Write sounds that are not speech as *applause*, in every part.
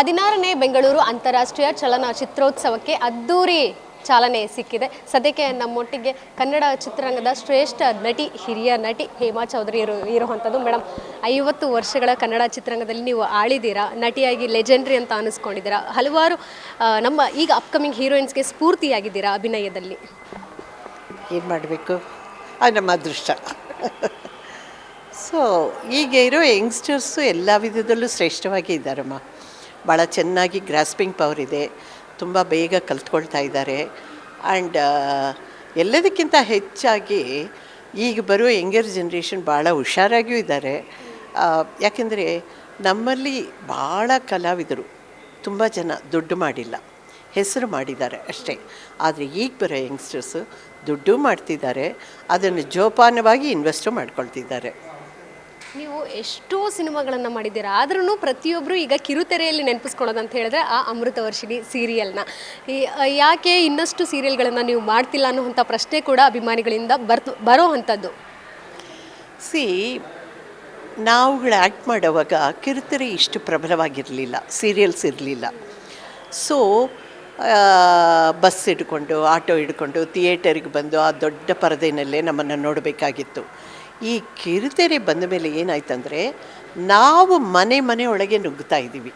ಹದಿನಾರನೇ ಬೆಂಗಳೂರು ಅಂತಾರಾಷ್ಟ್ರೀಯ ಚಲನಚಿತ್ರೋತ್ಸವಕ್ಕೆ ಅದ್ದೂರಿ ಚಾಲನೆ ಸಿಕ್ಕಿದೆ. ಸದ್ಯಕ್ಕೆ ನಮ್ಮೊಟ್ಟಿಗೆ ಕನ್ನಡ ಚಿತ್ರರಂಗದ ಶ್ರೇಷ್ಠ ನಟಿ, ಹಿರಿಯ ನಟಿ ಹೇಮಾ ಚೌಧರಿ ಇರು, ಇರುವಂಥದ್ದು. ಮೇಡಮ್ ಐವತ್ತು ವರ್ಷಗಳ ಕನ್ನಡ ಚಿತ್ರರಂಗದಲ್ಲಿ ನೀವು ಆಳಿದ್ದೀರಾ? ನಟಿಯಾಗಿ ಲೆಜೆಂಡ್ರಿ ಅಂತ ಅನಿಸ್ಕೊಂಡಿದ್ದೀರಾ? ಹಲವಾರು ನಮ್ಮ ಈಗ ಅಪ್ಕಮಿಂಗ್ ಹೀರೋಯಿನ್ಸ್ಗೆ ಸ್ಫೂರ್ತಿಯಾಗಿದ್ದೀರಾ ಅಭಿನಯದಲ್ಲಿ? ಏನು ಮಾಡಬೇಕು? ಅದು ನಮ್ಮ ಅದೃಷ್ಟ. *laughs* ಸೊ ಈಗ ಇರೋ ಯಂಗ್ಸ್ಟರ್ಸು ಎಲ್ಲ ವಿಧದಲ್ಲೂ ಶ್ರೇಷ್ಠವಾಗಿ ಇದ್ದಾರಮ್ಮ ಭಾಳ ಚೆನ್ನಾಗಿ ಗ್ರಾಸ್ಪಿಂಗ್ ಪವರ್ ಇದೆ. ತುಂಬ ಬೇಗ ಕಲ್ತ್ಕೊಳ್ತಾ ಇದ್ದಾರೆ. ಆ್ಯಂಡ್ ಎಲ್ಲದಕ್ಕಿಂತ ಹೆಚ್ಚಾಗಿ ಈಗ ಬರೋ ಯಂಗರ್ ಜನ್ರೇಷನ್ ಭಾಳ ಹುಷಾರಾಗಿಯೂ ಇದ್ದಾರೆ. ಯಾಕೆಂದರೆ ನಮ್ಮಲ್ಲಿ ಭಾಳ ಕಲಾವಿದರು, ತುಂಬ ಜನ ದುಡ್ಡು ಮಾಡಿಲ್ಲ, ಹೆಸರು ಮಾಡಿದ್ದಾರೆ ಅಷ್ಟೇ. ಆದರೆ ಈಗ ಬರೋ ಯಂಗ್ಸ್ಟರ್ಸು ದುಡ್ಡು ಮಾಡ್ತಿದ್ದಾರೆ, ಅದನ್ನು ಜೋಪಾನವಾಗಿ ಇನ್ವೆಸ್ಟು ಮಾಡ್ಕೊಳ್ತಿದ್ದಾರೆ. ನೀವು ಎಷ್ಟೋ ಸಿನಿಮಾಗಳನ್ನು ಮಾಡಿದ್ದೀರಾ ಆದ್ರೂ ಪ್ರತಿಯೊಬ್ಬರು ಈಗ ಕಿರುತೆರೆಯಲ್ಲಿ ನೆನಪಿಸ್ಕೊಳ್ಳೋದು ಅಂತ ಹೇಳಿದ್ರೆ ಆ ಅಮೃತ ವರ್ಷಿಣಿ ಸೀರಿಯಲ್ನ. ಈ ಯಾಕೆ ಇನ್ನಷ್ಟು ಸೀರಿಯಲ್ಗಳನ್ನು ನೀವು ಮಾಡ್ತಿಲ್ಲ ಅನ್ನುವಂಥ ಪ್ರಶ್ನೆ ಕೂಡ ಅಭಿಮಾನಿಗಳಿಂದ ಬರ್ತು ಬರೋ ಸಿ, ನಾವುಗಳು ಆ್ಯಕ್ಟ್ ಮಾಡೋವಾಗ ಕಿರುತೆರೆ ಇಷ್ಟು ಪ್ರಬಲವಾಗಿರಲಿಲ್ಲ, ಸೀರಿಯಲ್ಸ್ ಇರಲಿಲ್ಲ. ಸೊ ಬಸ್ ಹಿಡ್ಕೊಂಡು, ಆಟೋ ಹಿಡ್ಕೊಂಡು, ಥಿಯೇಟರಿಗೆ ಬಂದು ಆ ದೊಡ್ಡ ಪರದೆಯಲ್ಲೇ ನಮ್ಮನ್ನು ನೋಡಬೇಕಾಗಿತ್ತು. ಈ ಕಿರುತೆರೆ ಬಂದ ಮೇಲೆ ಏನಾಯ್ತಂದರೆ, ನಾವು ಮನೆ ಮನೆ ಒಳಗೆ ನುಗ್ಗುತ್ತಾ ಇದ್ದೀವಿ.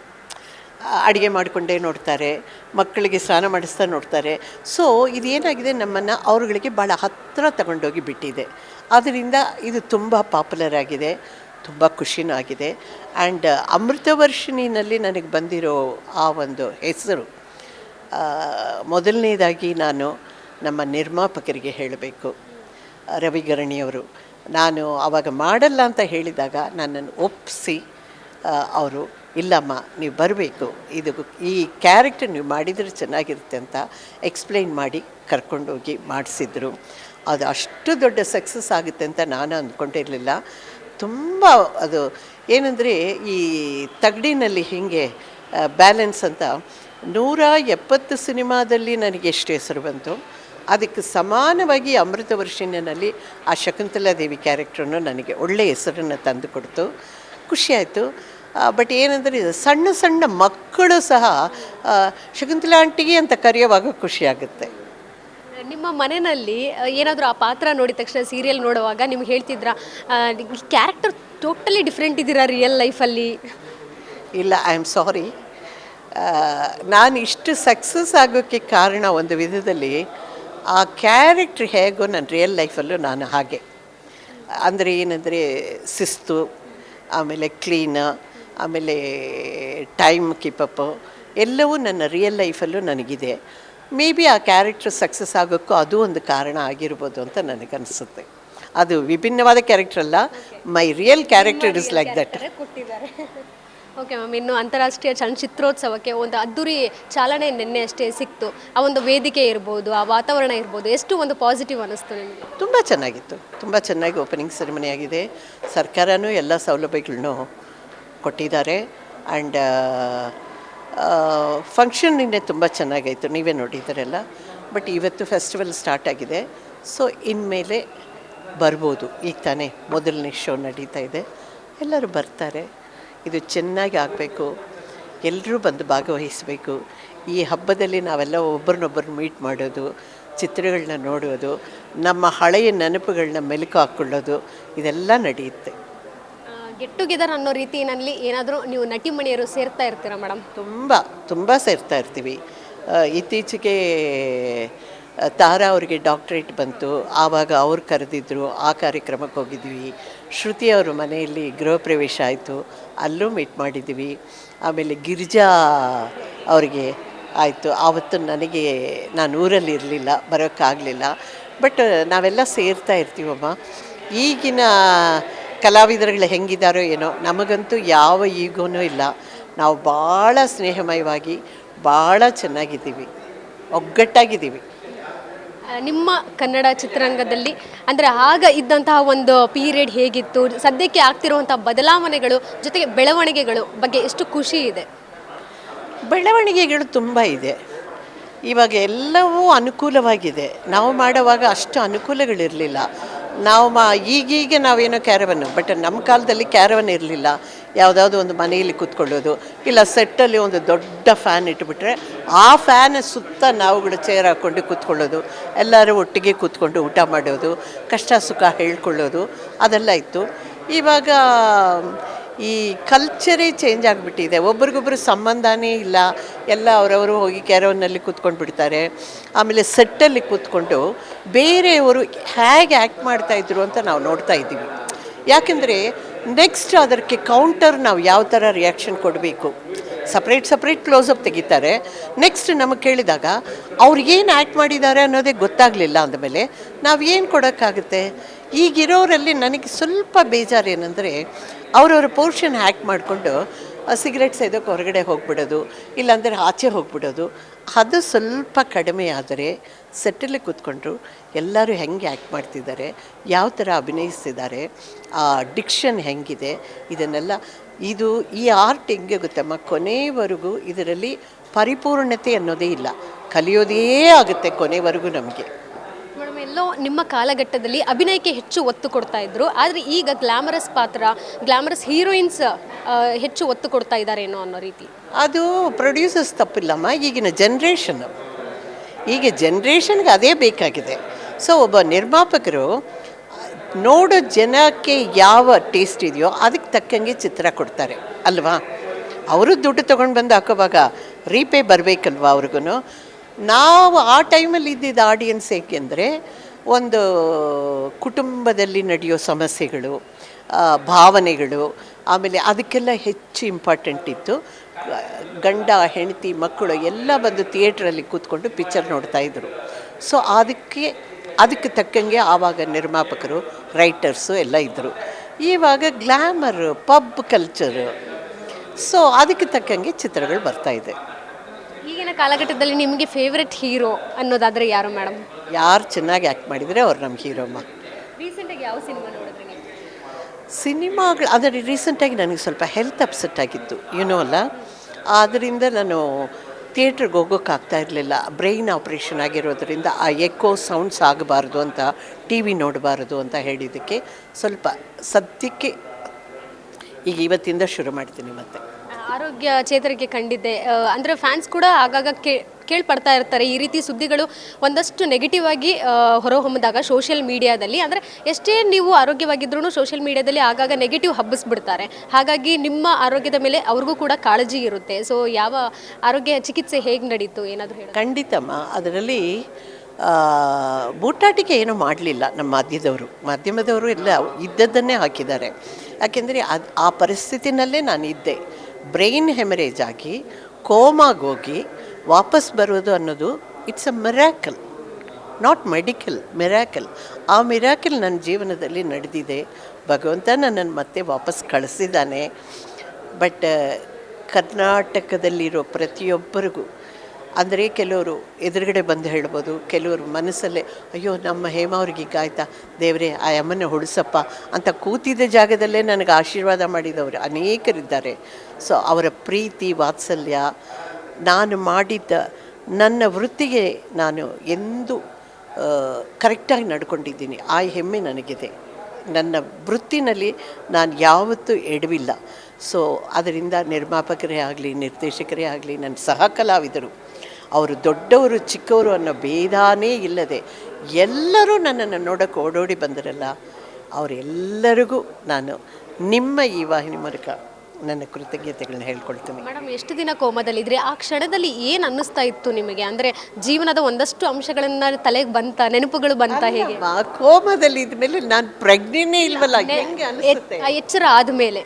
ಅಡುಗೆ ಮಾಡಿಕೊಂಡೇ ನೋಡ್ತಾರೆ, ಮಕ್ಕಳಿಗೆ ಸ್ನಾನ ಮಾಡಿಸ್ತಾ ನೋಡ್ತಾರೆ. ಸೊ ಇದೇನಾಗಿದೆ, ನಮ್ಮನ್ನು ಅವ್ರುಗಳಿಗೆ ಭಾಳ ಹತ್ತಿರ ತಗೊಂಡೋಗಿ ಬಿಟ್ಟಿದೆ. ಆದ್ದರಿಂದ ಇದು ತುಂಬ ಪಾಪ್ಯುಲರ್ ಆಗಿದೆ, ತುಂಬ ಖುಷಿನೂ ಆಗಿದೆ. ಆ್ಯಂಡ್ ಅಮೃತವರ್ಷಿಣಿನಲ್ಲಿ ನನಗೆ ಬಂದಿರೋ ಆ ಒಂದು ಹೆಸರು ಮೊದಲನೇದಾಗಿ ನಾನು ನಮ್ಮ ನಿರ್ಮಾಪಕರಿಗೆ ಹೇಳಬೇಕು. ರವಿಗರಣಿಯವರು ನಾನು ಆವಾಗ ಮಾಡಲ್ಲ ಅಂತ ಹೇಳಿದಾಗ ನನ್ನನ್ನು ಒಪ್ಪಿಸಿ ಅವರು, ಇಲ್ಲಮ್ಮ, ನೀವು ಬರಬೇಕು. ಇದು ಈ ಕ್ಯಾರೆಕ್ಟರ್ ನೀವು ಮಾಡಿದರೆ ಚೆನ್ನಾಗಿರುತ್ತೆ ಅಂತ ಎಕ್ಸ್ಪ್ಲೈನ್ ಮಾಡಿ ಕರ್ಕೊಂಡೋಗಿ ಮಾಡಿಸಿದರು. ಅದು ಅಷ್ಟು ದೊಡ್ಡ ಸಕ್ಸಸ್ ಆಗುತ್ತೆ ಅಂತ ನಾನು ಅಂದ್ಕೊಂಡಿರಲಿಲ್ಲ ತುಂಬ ಅದು ಏನಂದರೆ ಈ ತಗಡಿನಲ್ಲಿ ಹೀಗೆ ಬ್ಯಾಲೆನ್ಸ್ ಅಂತ ನೂರ ಎಪ್ಪತ್ತು ಸಿನಿಮಾದಲ್ಲಿ ನನಗೆ ಎಷ್ಟು ಹೆಸರು ಬಂತು? ಅದಕ್ಕೆ ಸಮಾನವಾಗಿ ಅಮೃತ ವರ್ಷಿನಲ್ಲಿ ಆ ಶಕುಂತಲಾ ದೇವಿ ಕ್ಯಾರೆಕ್ಟ್ರನ್ನು ನನಗೆ ಒಳ್ಳೆಯ ಹೆಸರನ್ನು ತಂದು ಕೊಡ್ತು. ಖುಷಿಯಾಯಿತು ಬಟ್ ಏನಂದರೆ ಸಣ್ಣ ಸಣ್ಣ ಮಕ್ಕಳು ಸಹ ಶಕುಂತಲಾ ಆಂಟಿಗೆ ಅಂತ ಕರೆಯುವಾಗ ಖುಷಿಯಾಗುತ್ತೆ ನಿಮ್ಮ ಮನೆಯಲ್ಲಿ ಏನಾದರೂ ಆ ಪಾತ್ರ ನೋಡಿದ ತಕ್ಷಣ ಸೀರಿಯಲ್ ನೋಡುವಾಗ ನಿಮ್ಗೆ ಹೇಳ್ತಿದ್ರ ಕ್ಯಾರೆಕ್ಟರ್ ಟೋಟಲಿ ಡಿಫ್ರೆಂಟ್ ಇದ್ದೀರಾ ರಿಯಲ್ ಲೈಫಲ್ಲಿ? ಇಲ್ಲ ಐ ಆಮ್ ಸಾರಿ. ನಾನು ಇಷ್ಟು ಸಕ್ಸಸ್ ಆಗೋಕ್ಕೆ ಕಾರಣ ಒಂದು ವಿಧದಲ್ಲಿ ಆ ಕ್ಯಾರೆಕ್ಟ್ರ್ ಹೇಗೋ ನನ್ನ ರಿಯಲ್ ಲೈಫಲ್ಲೂ ನಾನು ಹಾಗೆ. ಅಂದರೆ ಏನಂದರೆ ಶಿಸ್ತು ಆಮೇಲೆ ಕ್ಲೀನ ಆಮೇಲೆ ಟೈಮ್ ಕೀಪಪ್ಪು ಎಲ್ಲವೂ ನನ್ನ ರಿಯಲ್ ಲೈಫಲ್ಲೂ ನನಗಿದೆ. ಮೇ ಬಿ ಆ ಕ್ಯಾರೆಕ್ಟ್ರ್ ಸಕ್ಸಸ್ ಆಗೋಕ್ಕೂ ಅದು ಒಂದು ಕಾರಣ ಆಗಿರ್ಬೋದು ಅಂತ ನನಗನ್ಸುತ್ತೆ. ಅದು ವಿಭಿನ್ನವಾದ ಕ್ಯಾರೆಕ್ಟರ್ ಅಲ್ಲ my real character is like that okay ma'am ಇನ್ನು ಅಂತಾರಾಷ್ಟ್ರೀಯ ಚಲನಚಿತ್ರೋತ್ಸವಕ್ಕೆ ಒಂದು ಅದ್ದೂರಿ ಚಾಲನೆ ನಿನ್ನೆ ಅಷ್ಟೇ ಸಿಕ್ತು. ಆ ಒಂದು ವೇದಿಕೆ ಇರ್ಬೋದು, ಆ ವಾತಾವರಣ ಇರ್ಬೋದು, ಎಷ್ಟು ಒಂದು ಪಾಸಿಟಿವ್ ಅನ್ನಿಸ್ತು ನಿಮಗೆ? ತುಂಬ ಚೆನ್ನಾಗಿತ್ತು. ತುಂಬ ಚೆನ್ನಾಗಿ ಓಪನಿಂಗ್ ಸೆರೆಮನಿ ಆಗಿದೆ. ಸರ್ಕಾರನೂ ಎಲ್ಲ ಸೌಲಭ್ಯಗಳನ್ನು ಕೊಟ್ಟಿದ್ದಾರೆ. ಆ್ಯಂಡ್ ಫಂಕ್ಷನ್ ನಿನ್ನೆ ತುಂಬ ಚೆನ್ನಾಗಾಯಿತು. ನೀವೇ ನೋಡಿದ್ದೀರಲ್ಲ. ಬಟ್ ಇವತ್ತು ಫೆಸ್ಟಿವಲ್ ಸ್ಟಾರ್ಟ್ ಆಗಿದೆ. ಸೊ ಇನ್ಮೇಲೆ ಬರ್ಬೋದು. ಈಗ ತಾನೇ ಮೊದಲನೇ ಶೋ ನಡೀತಾ ಇದೆ. ಎಲ್ಲರೂ ಬರ್ತಾರೆ. ಇದು ಚೆನ್ನಾಗಿ ಆಗಬೇಕು. ಎಲ್ಲರೂ ಬಂದು ಭಾಗವಹಿಸಬೇಕು. ಈ ಹಬ್ಬದಲ್ಲಿ ನಾವೆಲ್ಲ ಒಬ್ಬರನ್ನೊಬ್ಬರು ಮೀಟ್ ಮಾಡೋದು ಚಿತ್ರಗಳನ್ನ ನೋಡೋದು ನಮ್ಮ ಹಳೆಯ ನೆನಪುಗಳನ್ನ ಮೆಲುಕು ಹಾಕ್ಕೊಳ್ಳೋದು ಇದೆಲ್ಲ ನಡೆಯುತ್ತೆ. ಗೆಟ್ ಟುಗೆದರ್ ಅನ್ನೋ ರೀತಿಯಲ್ಲಿ ಏನಾದರೂ ನೀವು ನಟಿಮಣಿಯರು ಸೇರ್ತಾ ಇರ್ತೀರಾ ಮೇಡಮ್? ತುಂಬ ತುಂಬ ಸೇರ್ತಾ ಇರ್ತೀವಿ. ಇತ್ತೀಚೆಗೆ ತಾರಾ ಅವರಿಗೆ ಡಾಕ್ಟ್ರೇಟ್ ಬಂತು. ಆವಾಗ ಅವ್ರು ಕರೆದಿದ್ರು ಆ ಕಾರ್ಯಕ್ರಮಕ್ಕೆ ಹೋಗಿದ್ವಿ ಶ್ರುತಿ ಅವರು ಮನೆಯಲ್ಲಿ ಗೃಹ ಪ್ರವೇಶ ಆಯಿತು. ಅಲ್ಲೂ ಮೀಟ್ ಮಾಡಿದ್ವಿ. ಆಮೇಲೆ ಗಿರಿಜಾ ಅವರಿಗೆ ಆಯಿತು. ಆವತ್ತು ನನಗೆ, ನಾನು ಊರಲ್ಲಿ ಇರಲಿಲ್ಲ, ಬರೋಕ್ಕಾಗಲಿಲ್ಲ. ಬಟ್ ನಾವೆಲ್ಲ ಸೇರ್ತಾ ಇರ್ತೀವಮ್ಮ ಈಗಿನ ಕಲಾವಿದರುಗಳು ಹೆಂಗಿದ್ದಾರೋ ಏನೋ, ನಮಗಂತೂ ಯಾವ ಈಗೋನೂ ಇಲ್ಲ. ನಾವು ಭಾಳ ಸ್ನೇಹಮಯವಾಗಿ, ಭಾಳ ಚೆನ್ನಾಗಿದ್ದೀವಿ. ಒಗ್ಗಟ್ಟಾಗಿದ್ದೀವಿ. ನಿಮ್ಮ ಕನ್ನಡ ಚಿತ್ರರಂಗದಲ್ಲಿ, ಅಂದರೆ ಆಗ ಇದ್ದಂತಹ ಒಂದು ಪೀರಿಯಡ್ ಹೇಗಿತ್ತು? ಸದ್ಯಕ್ಕೆ ಆಗ್ತಿರುವಂಥ ಬದಲಾವಣೆಗಳು, ಜೊತೆಗೆ ಬೆಳವಣಿಗೆಗಳು ಬಗ್ಗೆ ಎಷ್ಟು ಖುಷಿ ಇದೆ? ಬೆಳವಣಿಗೆಗಳು ತುಂಬ ಇದೆ. ಇವಾಗ ಎಲ್ಲವೂ ಅನುಕೂಲವಾಗಿದೆ. ನಾವು ಮಾಡುವಾಗ ಅಷ್ಟು ಅನುಕೂಲಗಳಿರಲಿಲ್ಲ. ನಾವು ಮಾ, ಈಗೀಗ ನಾವೇನೋ ಕ್ಯಾರವನ್ನು, ಬಟ್ ನಮ್ಮ ಕಾಲದಲ್ಲಿ ಕ್ಯಾರವನ್ ಇರಲಿಲ್ಲ. ಯಾವುದಾದ್ರು ಒಂದು ಮನೆಯಲ್ಲಿ ಕೂತ್ಕೊಳ್ಳೋದು, ಇಲ್ಲ ಸೆಟ್ಟಲ್ಲಿ ಒಂದು ದೊಡ್ಡ ಫ್ಯಾನ್ ಇಟ್ಬಿಟ್ರೆ, ಆ ಫ್ಯಾನ್ ಸುತ್ತ ನಾವುಗಳು ಚೇರ್ ಹಾಕ್ಕೊಂಡು ಕೂತ್ಕೊಳ್ಳೋದು. ಎಲ್ಲರೂ ಒಟ್ಟಿಗೆ ಕೂತ್ಕೊಂಡು ಊಟ ಮಾಡೋದು, ಕಷ್ಟ ಸುಖ ಹೇಳ್ಕೊಳ್ಳೋದು, ಅದೆಲ್ಲ ಇತ್ತು. ಇವಾಗ ಈ ಕಲ್ಚರೇ ಚೇಂಜ್ ಆಗಿಬಿಟ್ಟಿದೆ. ಒಬ್ರಿಗೊಬ್ರು ಸಂಬಂಧನೇ ಇಲ್ಲ. ಎಲ್ಲ ಅವರವರು ಹೋಗಿ ಕ್ಯಾರವನ್ನಲ್ಲಿ ಕೂತ್ಕೊಂಡು ಬಿಡ್ತಾರೆ. ಆಮೇಲೆ ಸೆಟ್ಟಲ್ಲಿ ಕೂತ್ಕೊಂಡು ಬೇರೆಯವರು ಹೇಗೆ ಆ್ಯಕ್ಟ್ ಮಾಡ್ತಾಯಿದ್ರು ಅಂತ ನಾವು ನೋಡ್ತಾ ಇದ್ದೀವಿ. ಯಾಕೆಂದರೆ ನೆಕ್ಸ್ಟ್ ಅದಕ್ಕೆ ಕೌಂಟರ್ ನಾವು ಯಾವ ಥರ ರಿಯಾಕ್ಷನ್ ಕೊಡಬೇಕು? ಸಪ್ರೇಟ್ ಸಪ್ರೇಟ್ ಕ್ಲೋಸಪ್ ತೆಗಿತಾರೆ. ನೆಕ್ಸ್ಟ್ ನಮಗೆ ಕೇಳಿದಾಗ, ಅವ್ರು ಏನು ಆ್ಯಕ್ಟ್ ಮಾಡಿದ್ದಾರೆ ಅನ್ನೋದೇ ಗೊತ್ತಾಗಲಿಲ್ಲ ಅಂದಮೇಲೆ ನಾವು ಏನು ಕೊಡೋಕ್ಕಾಗುತ್ತೆ? ಈಗಿರೋರಲ್ಲಿ ನನಗೆ ಸ್ವಲ್ಪ ಬೇಜಾರು ಏನಂದರೆ ಅವರವ್ರ ಪೋರ್ಷನ್ ಹ್ಯಾಕ್ ಮಾಡಿಕೊಂಡು ಸಿಗರೆಟ್ ಸೇದೋಕೆ ಹೊರಗಡೆ ಹೋಗ್ಬಿಡೋದು, ಇಲ್ಲಾಂದರೆ ಆಚೆ ಹೋಗ್ಬಿಡೋದು, ಅದು ಸ್ವಲ್ಪ ಕಡಿಮೆ ಆದರೆ ಸೆಟ್ಟಲ್ಲಿ ಕೂತ್ಕೊಂಡ್ರು ಎಲ್ಲರೂ ಹೆಂಗೆ ಆ್ಯಕ್ಟ್ ಮಾಡ್ತಿದ್ದಾರೆ, ಯಾವ ಥರ ಅಭಿನಯಿಸ್ತಿದ್ದಾರೆ, ಆ ಡಿಕ್ಷನ್ ಹೆಂಗಿದೆ, ಇದನ್ನೆಲ್ಲ ಇದು ಈ ಆರ್ಟ್ ಹೆಂಗೆ ಗೊತ್ತಮ್ಮ? ಕೊನೆವರೆಗೂ ಇದರಲ್ಲಿ ಪರಿಪೂರ್ಣತೆ ಅನ್ನೋದೇ ಇಲ್ಲ, ಕಲಿಯೋದೇ ಆಗುತ್ತೆ ಕೊನೆವರೆಗೂ ನಮಗೆ. ಎಲ್ಲೋ ನಿಮ್ಮ ಕಾಲಘಟ್ಟದಲ್ಲಿ ಅಭಿನಯಕ್ಕೆ ಹೆಚ್ಚು ಒತ್ತು ಕೊಡ್ತಾ ಇದ್ರು. ಆದರೆ ಈಗ ಗ್ಲಾಮರಸ್ ಪಾತ್ರ, ಗ್ಲಾಮರಸ್ ಹೀರೋಯಿನ್ಸ್ ಹೆಚ್ಚು ಒತ್ತು ಕೊಡ್ತಾ ಇದ್ದಾರೇನೋ ಅನ್ನೋ ರೀತಿ. ಅದು ಪ್ರೊಡ್ಯೂಸರ್ಸ್ ತಪ್ಪಿಲ್ಲಮ್ಮ, ಈಗಿನ ಜನ್ರೇಷನ್ ಈಗ ಜನ್ರೇಷನ್ಗೆ ಅದೇ ಬೇಕಾಗಿದೆ. ಸೊ ಒಬ್ಬ ನಿರ್ಮಾಪಕರು, ನೋಡೋ ಜನಕ್ಕೆ ಯಾವ ಟೇಸ್ಟ್ ಇದೆಯೋ ಅದಕ್ಕೆ ತಕ್ಕಂಗೆ ಚಿತ್ರ ಕೊಡ್ತಾರೆ, ಅಲ್ವಾ? ಅವರು ದುಡ್ಡು ತೊಗೊಂಡು ಬಂದು ಹಾಕೋವಾಗ ರೀಪೇ ಬರಬೇಕಲ್ವಾ ಅವ್ರಿಗೂ ನಾವು ಆ ಟೈಮಲ್ಲಿ ಇದ್ದಿದ್ದ ಆಡಿಯನ್ಸ್ ಏಕೆಂದರೆ ಒಂದು ಕುಟುಂಬದಲ್ಲಿ ನಡೆಯೋ ಸಮಸ್ಯೆಗಳು ಭಾವನೆಗಳು, ಆಮೇಲೆ ಅದಕ್ಕೆಲ್ಲ ಹೆಚ್ಚು ಇಂಪಾರ್ಟೆಂಟ್ ಇತ್ತು. ಗಂಡ, ಹೆಂಡತಿ, ಮಕ್ಕಳು ಎಲ್ಲ ಬಂದು ಥಿಯೇಟ್ರಲ್ಲಿ ಕೂತ್ಕೊಂಡು ಪಿಕ್ಚರ್ ನೋಡ್ತಾ ಇದ್ರು. ಸೊ ಅದಕ್ಕೆ ಅದಕ್ಕೆ ತಕ್ಕಂಗೆ ಆವಾಗ ನಿರ್ಮಾಪಕರು ರೈಟರ್ಸು ಎಲ್ಲ ಇದ್ದರು ಇವಾಗ ಗ್ಲ್ಯಾಮರು ಪಬ್ ಕಲ್ಚರು ಸೊ ಅದಕ್ಕೆ ತಕ್ಕಂಗೆ ಚಿತ್ರಗಳು ಬರ್ತಾ ಇದೆ. ಈಗಿನ ಕಾಲಘಟ್ಟದಲ್ಲಿ ನಿಮಗೆ ಫೇವ್ರೆಟ್ ಹೀರೋ ಅನ್ನೋದಾದರೆ ಯಾರು ಮೇಡಮ್ ಯಾರು ಚೆನ್ನಾಗಿ ಆ್ಯಕ್ಟ್ ಮಾಡಿದರೆ ಅವ್ರು ನಮ್ಮ ಹೀರೋಮ್ಮ ರೀಸೆಂಟಾಗಿ ಯಾವ ಸಿನಿಮಾ ನೋಡಿದ್ರಿ ನೀವು? ಸಿನಿಮಾಗಳು ಅಂದರೆ ರೀಸೆಂಟಾಗಿ ನನಗೆ ಸ್ವಲ್ಪ ಹೆಲ್ತ್ ಅಪ್ಸೆಟ್ ಆಗಿತ್ತು ಏನೋ ಅಲ್ಲ? ಆದ್ದರಿಂದ ನಾನು ಥಿಯೇಟ್ರಿಗೆ ಹೋಗೋಕ್ಕಾಗ್ತಾ ಇರಲಿಲ್ಲ. ಬ್ರೈನ್ ಆಪ್ರೇಷನ್ ಆಗಿರೋದ್ರಿಂದ ಆ ಎಕೋ ಸೌಂಡ್ಸ್ ಆಗಬಾರ್ದು ಅಂತ ಟಿ ವಿ ನೋಡಬಾರ್ದು ಅಂತ ಹೇಳಿದ್ದಕ್ಕೆ ಸ್ವಲ್ಪ ಸದ್ಯಕ್ಕೆ ಈಗ ಇವತ್ತಿಂದ ಶುರು ಮಾಡ್ತೀನಿ ಮತ್ತೆ. ಆರೋಗ್ಯ ಚೇತರಿಕೆ ಕಂಡಿದ್ದೆ. ಅಂದರೆ ಫ್ಯಾನ್ಸ್ ಕೂಡ ಆಗಾಗ ಕೇ, ಕೇಳ್ಪಡ್ತಾ ಇರ್ತಾರೆ. ಈ ರೀತಿ ಸುದ್ದಿಗಳು ಒಂದಷ್ಟು ನೆಗೆಟಿವ್ ಆಗಿ ಹೊರ ಹೊರಹೊಮ್ಮಿದಾಗ ಸೋಷಿಯಲ್ ಮೀಡಿಯಾದಲ್ಲಿ ಅಂದರೆ ಎಷ್ಟೇ ನೀವು ಆರೋಗ್ಯವಾಗಿದ್ರೂ ಸೋಷಿಯಲ್ ಮೀಡಿಯಾದಲ್ಲಿ ಆಗಾಗ ನೆಗೆಟಿವ್ ಹಬ್ಬಿಸ್ಬಿಡ್ತಾರೆ. ಹಾಗಾಗಿ ನಿಮ್ಮ ಆರೋಗ್ಯದ ಮೇಲೆ ಅವ್ರಿಗೂ ಕೂಡ ಕಾಳಜಿ ಇರುತ್ತೆ. ಸೊ ಯಾವ ಆರೋಗ್ಯ ಚಿಕಿತ್ಸೆ ಹೇಗೆ ನಡೀತು? ಏನಾದರೂ ಹೇಳಿ ಖಂಡಿತಮ್ಮ. ಅದರಲ್ಲಿ ಬೂಟಾಟಿಕೆ ಏನೂ ಮಾಡಲಿಲ್ಲ ನಮ್ಮ ಮಾಧ್ಯಮದವರು ಮಾಧ್ಯಮದವರು ಎಲ್ಲ ಇದ್ದದ್ದನ್ನೇ ಹಾಕಿದ್ದಾರೆ. ಯಾಕೆಂದರೆ ಅದು ಆ ಪರಿಸ್ಥಿತಿನಲ್ಲೇ ನಾನು ಇದ್ದೆ ಬ್ರೈನ್ ಹೆಮರೇಜ್ ಆಗಿ ಕೋಮಾಗೋಗಿ ವಾಪಸ್ ಬರೋದು ಅನ್ನೋದು it's a miracle not medical miracle ಆ ಮಿರಾಕಲ್ ನನ್ನ ಜೀವನದಲ್ಲಿ ನಡೆದಿದೆ. ಭಗವಂತ ನನ್ನನ್ನು ಮತ್ತೆ ವಾಪಸ್ ಕಳಿಸಿದ್ದಾನೆ. ಬಟ್ ಕರ್ನಾಟಕದಲ್ಲಿರೋ ಪ್ರತಿಯೊಬ್ಬರಿಗೂ ಅಂದರೆ ಕೆಲವರು ಎದುರುಗಡೆ ಬಂದು ಹೇಳ್ಬೋದು, ಕೆಲವರು ಮನಸ್ಸಲ್ಲೇ, ಅಯ್ಯೋ, ನಮ್ಮ ಹೇಮ ಅವ್ರಿಗೆ ಈಗ ಆಯ್ತಾ? ದೇವರೇ, ಆ ಅಮ್ಮನ ಹೊಡಿಸಪ್ಪ ಅಂತ ಕೂತಿದ್ದ ಜಾಗದಲ್ಲೇ ನನಗೆ ಆಶೀರ್ವಾದ ಮಾಡಿದವರು ಅನೇಕರಿದ್ದಾರೆ. ಸೊ ಅವರ ಪ್ರೀತಿ, ವಾತ್ಸಲ್ಯ, ನಾನು ಮಾಡಿದ್ದ ನನ್ನ ವೃತ್ತಿಗೆ ನಾನು ಎಂದು ಕರೆಕ್ಟಾಗಿ ನಡ್ಕೊಂಡಿದ್ದೀನಿ. ಆ ಹೆಮ್ಮೆ ನನಗಿದೆ. ನನ್ನ ವೃತ್ತಿನಲ್ಲಿ ನಾನು ಯಾವತ್ತೂ ಎಡವಿಲ್ಲ. ಸೊ ಅದರಿಂದ ನಿರ್ಮಾಪಕರೇ ಆಗಲಿ, ನಿರ್ದೇಶಕರೇ ಆಗಲಿ, ನನ್ನ ಸಹ ಕಲಾವಿದರು ಅವರು ದೊಡ್ಡವರು ಚಿಕ್ಕವರು ಅನ್ನೋ ಭೇದಾನೇ ಇಲ್ಲದೆ ಎಲ್ಲರೂ ನನ್ನನ್ನು ನೋಡೋಕೆ ಓಡೋಡಿ ಬಂದರಲ್ಲ ಅವರೆಲ್ಲರಿಗೂ ನಾನು ನಿಮ್ಮ ಈ ವಾಹಿನಿ ಮೂಲಕ ನನ್ನ ಕೃತಜ್ಞತೆಗಳನ್ನ ಹೇಳ್ಕೊಳ್ತೀನಿ. ಮೇಡಮ್ ಎಷ್ಟು ದಿನ ಕೋಮದಲ್ಲಿದ್ರಿ? ಆ ಕ್ಷಣದಲ್ಲಿ ಏನು ಅನ್ನಿಸ್ತಾ ಇತ್ತು ನಿಮಗೆ? ಅಂದರೆ ಜೀವನದ ಒಂದಷ್ಟು ಅಂಶಗಳನ್ನ ತಲೆಗೆ ಬಂತ ನೆನಪುಗಳು ಬಂತ ಹೇಗೆ? ಆ ಕೋಮದಲ್ಲಿ ಇದ್ಮೇಲೆ ನಾನು ಪ್ರಜ್ಞೆನೇ ಇಲ್ವಲ್ಲ ಎಚ್ಚರ ಆದಮೇಲೆ.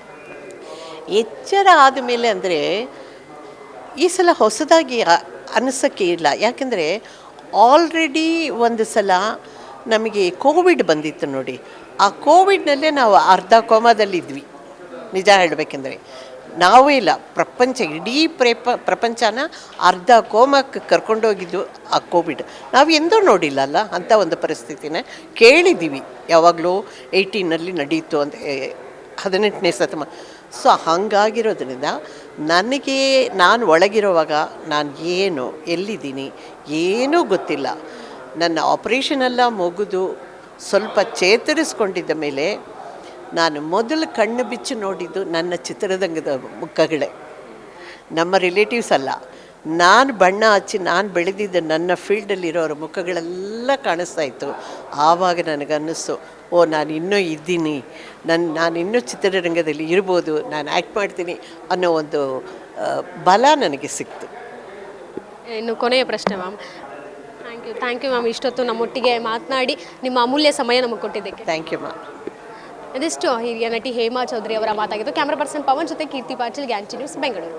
ಎಚ್ಚರ ಆದಮೇಲೆ ಅಂದರೆ ಈ ಸಲ ಹೊಸದಾಗಿ ಅ- ಅನಿಸೋಕ್ಕೆ ಇಲ್ಲ. ಯಾಕೆಂದರೆ ಆಲ್ರೆಡಿ ಒಂದು ಸಲ ನಮಗೆ ಕೋವಿಡ್ ಬಂದಿತ್ತು ನೋಡಿ. ಆ ಕೋವಿಡ್ನಲ್ಲೇ ನಾವು ಅರ್ಧ ಕೋಮಾದಲ್ಲಿದ್ವಿ. ನಿಜ ಹೇಳಬೇಕೆಂದರೆ. ನಾವೇ ಇಲ್ಲ. ಪ್ರಪಂಚ, ಇಡೀ ಪ್ರೇಪ, ಪ್ರಪಂಚನ ಅರ್ಧ ಕೋಮಕ್ಕೆ ಕರ್ಕೊಂಡೋಗಿದ್ದು ಆ ಕೋವಿಡ್. ನಾವು ಎಂದೂ ನೋಡಿಲ್ಲ ಅಲ್ಲ? ಅಂಥ ಒಂದು ಪರಿಸ್ಥಿತಿನ ಕೇಳಿದ್ದೀವಿ. ಯಾವಾಗಲೂ ಏಯ್ಟೀನಲ್ಲಿ ನಡೆಯಿತು ಅಂತ ಹದಿನೆಂಟನೇ ಶತಮ ಸೊ ಹಾಗಾಗಿರೋದ್ರಿಂದ ನನಗೆ ನಾನು ಒಳಗಿರುವಾಗ ನಾನು ಏನು, ಎಲ್ಲಿದ್ದೀನಿ, ಏನೂ ಗೊತ್ತಿಲ್ಲ. ನನ್ನ ಆಪ್ರೇಷನ್ ಎಲ್ಲ ಮುಗಿದು ಸ್ವಲ್ಪ ಚೇತರಿಸ್ಕೊಂಡಿದ್ದ ಮೇಲೆ ನಾನು ಮೊದಲು ಕಣ್ಣು ಬಿಚ್ಚಿ ನೋಡಿದ್ದು ನನ್ನ ಚಿತ್ರರಂಗದ ಮುಖಗಳೇ. ನಮ್ಮ ರಿಲೇಟಿವ್ಸ್ ಅಲ್ಲ. ನಾನು ಬಣ್ಣ ಹಚ್ಚಿ ನಾನು ಬೆಳೆದಿದ್ದ ನನ್ನ ಫೀಲ್ಡಲ್ಲಿರೋರ ಮುಖಗಳೆಲ್ಲ ಕಾಣಿಸ್ತಾ ಇತ್ತು. ಆವಾಗ ನನಗನ್ನಿಸ್ತು ಓ ನಾನು ಇನ್ನೂ ಇದ್ದೀನಿ ನನ್ನ ನಾನು ಇನ್ನೂ ಚಿತ್ರರಂಗದಲ್ಲಿ ಇರ್ಬೋದು ನಾನು ಆ್ಯಕ್ಟ್ ಮಾಡ್ತೀನಿ ಅನ್ನೋ ಒಂದು ಬಲ ನನಗೆ ಸಿಕ್ತು. ಇನ್ನು ಕೊನೆಯ ಪ್ರಶ್ನೆ ma'am. Thank you thank you ma'am. ಇಷ್ಟೊತ್ತು ನಮ್ಮೊಟ್ಟಿಗೆ ಮಾತನಾಡಿ ನಿಮ್ಮ ಅಮೂಲ್ಯ ಸಮಯ ನಮಗೆ ಕೊಟ್ಟಿದ್ದಕ್ಕೆ. Thank you ma'am. ಇದಿಷ್ಟು ಹಿರಿಯ ನಟಿ ಹೇಮಾ ಚೌಧರಿ ಅವರ ಮಾತಾಗಿದ್ದು ಕ್ಯಾಮ್ರಾ ಪರ್ಸನ್ ಪವನ್ ಜೊತೆ ಕೀರ್ತಿ ಪಾಟೀಲ್ ಗ್ಯಾಂಚಿ ನ್ಯೂಸ್ ಬೆಂಗಳೂರು.